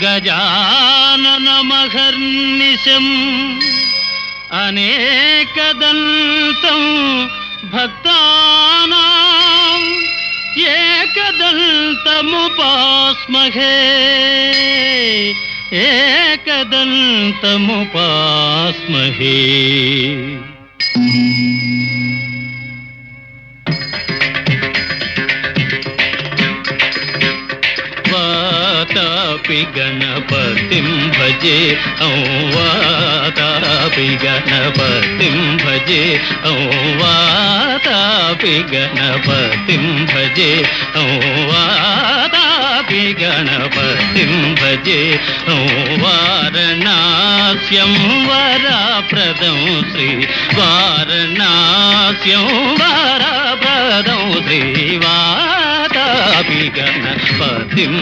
गजाननमहर्निशम् अनेकदन्तं भक्तानाम् एकदन्तमुपास्महे एकदन्तमुपास्महे ఏకదంతముపాస్మహే వాతాపి గణపతిం భజే ఔ వాతాపి గణపతిం భజే ఔ వాతాపి గణపతిం భజే ఔ వాతాపి గణపతిం భజే ఔ వారణాస్యం వరప్రదం శ్రీ వారణాస్యం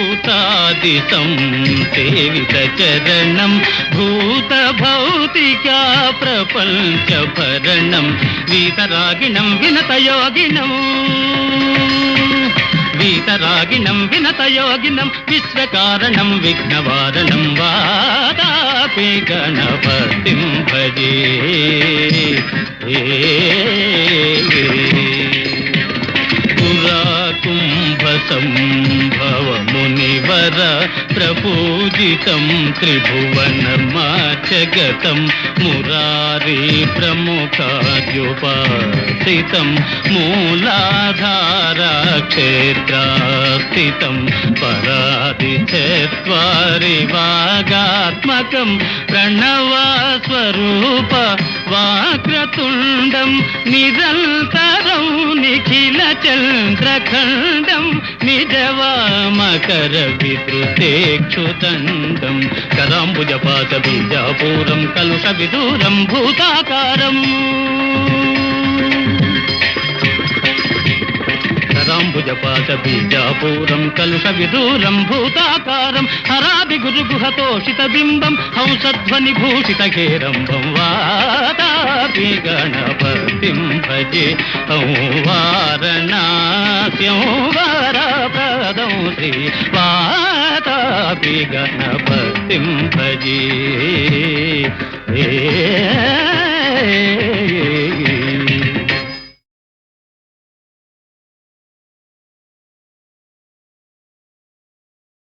వరప్రదం సేవిత చరణం భూత భౌతికా ప్రపంచ భరణం వీతరాగిణం వినతయోగిణం వీతరాగిణం వినతయోగిణం విశ్వకారణం విఘ్నవారణం వాదా గణపతింపజే. మునివర ప్రపూజితం త్రిభువనమాచగతం మురారీ ప్రముఖాద్యుపాసితం మూలాధార క్షేత్రాస్థితం పరాది చరి వాగాత్మకం ప్రణవస్వరూప వాక్రతుండం నిరంతరం నిఖిల చంద్రఖండం నిజవామకర విద్రుతేక్షుదండం కదాంబుజపాత బీజాపూరం కలుష విదూరం భూతాకారం. కరాంబుజపాత బీజాపూరం కలుష విదూరం భూతాకారం హరాది గురు గుహతోషిత బింబం హంసధ్వని భూషిత హేరంబం వాతాపి గణపతిం భజే ఔ వారణాస్యం వరప్రదం శ్రీ వాతాపి గణపతిం భజే. ఏ